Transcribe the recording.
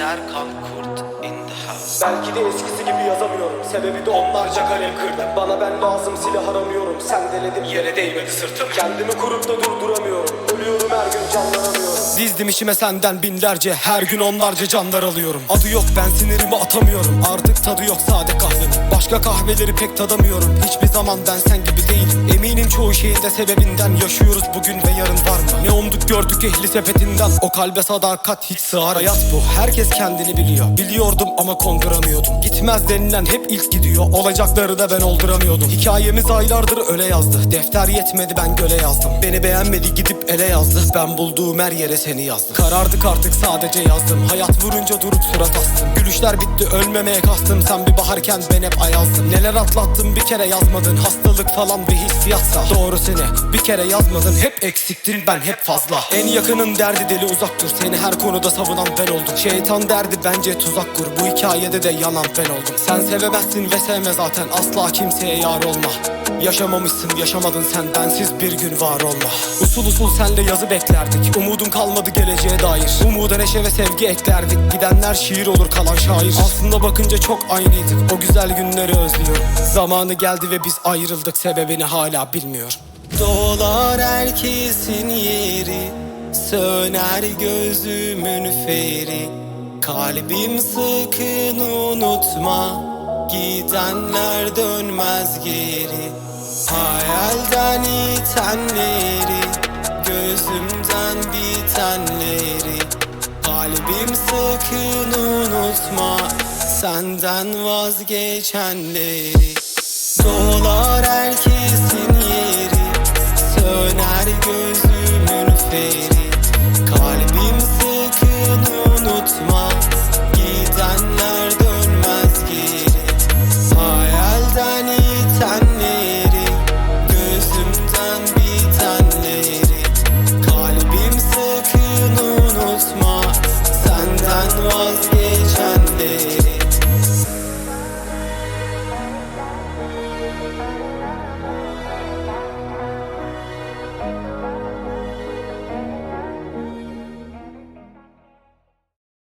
Serkan Kurt in the house. Belki de eskisi gibi yazamıyorum. Sebebi de onlarca kalem kırdım. Bana ben lazım silah aramıyorum. Sendeledim yere değmedi sırtım. Kendimi kurup da durduramıyorum. Ölüyorum her gün canlanamıyorum. Dizdim işime senden binlerce Her gün onlarca canlar alıyorum Adı yok ben sinirimi atamıyorum. Artık tadı yok sade kahvenin Başka kahveleri pek tadamıyorum. Hiçbir zaman ben sen gibi değilim. Eminim çoğu şeyin de sebebinden Yaşıyoruz bugün ve yarın var mı? Ne umduk gördük ehli sepetinden. O kalbe sadakat hiç sığar. Hayat bu. Herkes kendini biliyor. Biliyordum ama konduramıyordum. Gitmez denilen hep ilk gidiyor. Olacakları da ben olduramıyordum. Hikayemiz aylardır öyle yazdı. Defter yetmedi ben göle yazdım. Beni beğenmedi gidip ele yazdı. Ben bulduğum her yere seni yazdım. Karardık artık sadece yazdım. Hayat vurunca durup surat astım. Gülüşler bitti ölmemeye kastım. Sen bir baharken ben hep ayazdım Neler atlattım bir kere yazmadın. Hastalık falan bir hissiyatsa. Doğru seni bir kere yazmadın. Hep eksiktin ben hep fazla. En yakının derdi deli uzak dur Seni her konuda savunan ben oldum. Şeytan derdi bence tuzak kur. Bu hikayede de yanan ben oldum. Sen sevemezsin ve sevme zaten. Asla kimseye yar olma. Yaşamamışsın yaşamadın sen. Bensiz bir gün var olma. Usul usul senle yazı beklerdik. Umudun kalmadı geleceğe dair. Umuda neşe ve sevgi eklerdik. Gidenler şiir olur kalan şair. Aslında bakınca çok aynıydık. O güzel günleri özlüyorum Zamanı geldi ve biz ayrıldık. Sebebini hala bilmiyorum Dolar herkesin yeri. Söner gözümün feri. Kalbim sakın unutma. Gidenler dönmez geri. Hayalden itenleri. Gözümden bitenleri. Kalbim sakın unutma Senden vazgeçenleri Dolar herkesin yeri Söner gözümün feri. Kalbim sakın unutma Gidenler dönmez geri. Hayalden itenleri Gözümden bitenleri. Kalbim sakın unutma Senden vazgeçenleri.